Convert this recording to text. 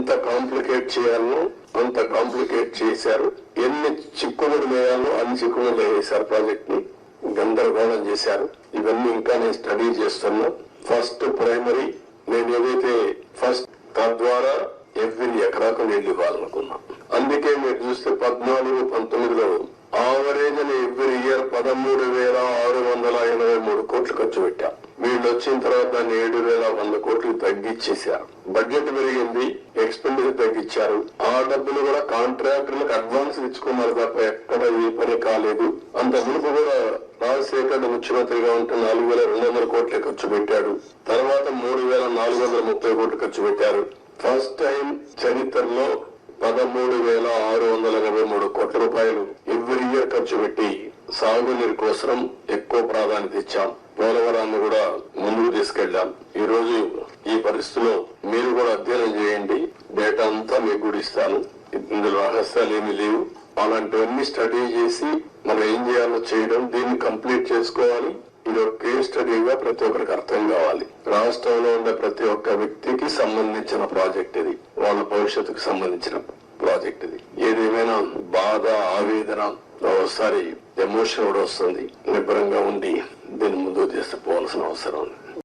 ఎంత కాంప్లికేట్ చేయాలో అంత కాంప్లికేట్ చేశారు. ఎన్ని చిక్కుముడి వేయాలో అన్ని చిక్కుముడి వేశారు ప్రాజెక్ట్ని గందరగోళం చేశారు. ఇవన్నీ ఇంకా నేను స్టడీ చేస్తున్నా. ఫస్ట్ ప్రైమరీ నేను ఏదైతే ఫస్ట్ తద్వారా ఎవ్రీ ఎకరాకు నీళ్ళు ఇవ్వాలనుకున్నా. అందుకే మీరు చూస్తే పద్నాలుగు పంతొమ్మిదిలో ఆవరేజ్ అని ఎవ్రీ ఇయర్ పదమూడు వేల ఆరు వందల ఎనభై మూడు కోట్లు ఖర్చు పెట్టా. వీళ్ళు వచ్చిన తర్వాత దాన్ని ఏడు వేల వంద కోట్లు తగ్గించేశారు. బడ్జెట్ పెరిగింది. ఎక్స్పెండిచర్ తగ్గించారు ఆ డబ్బులు కూడా కాంట్రాక్టర్లకు అడ్వాన్స్ ఇచ్చుకున్నారు తప్ప ఎక్కడ ఏ పని కాలేదు. అంత మునుపు కూడా రాజశేఖర్ ముఖ్యమంత్రిగా ఉంటే నాలుగు వేల రెండు వందల కోట్లే ఖర్చు పెట్టాడు. తర్వాత మూడు వేల నాలుగు వందల ముప్పై కోట్లు ఖర్చు పెట్టారు. ఫస్ట్ టైం చరిత్రలో పదమూడు వేల ఆరు వందల ఎనభై మూడు కోట్ల రూపాయలు ఎవ్రీ ఇయర్ ఖర్చు పెట్టి సాగునీరు కోసం ఎక్కువ ప్రాధాన్యత ఇచ్చాం. పోలవరాన్ని కూడా ముందుకు తీసుకెళ్ళాం ఈ రోజు ఈ పరిస్థితిలో మీరు కూడా అధ్యయనం చేయండి డేటా అంతా మీకు కూడా ఇస్తాను ఇందులో రహస్యాలు ఏమీ లేవు. అలాంటివన్నీ స్టడీ చేసి మనం ఏం చేయాలో చేయడం దీన్ని కంప్లీట్ చేసుకోవాలి. ఇది ఒక కేస్ స్టడీగా ప్రతి ఒక్కరికి అర్థం కావాలి. రాష్ట్రంలో ఉండే ప్రతి ఒక్క వ్యక్తికి సంబంధించిన ప్రాజెక్ట్ ఇది. వాళ్ళ భవిష్యత్తుకు సంబంధించిన ప్రాజెక్ట్ ఇది. ఏదేమైనా బాధ ఆవేదన ఒకసారి ఎమోషన్ కూడా వస్తుంది. నిబ్బరంగా ఉండి దీన్ని ముందుకు పోవాల్సిన అవసరం ఉంది.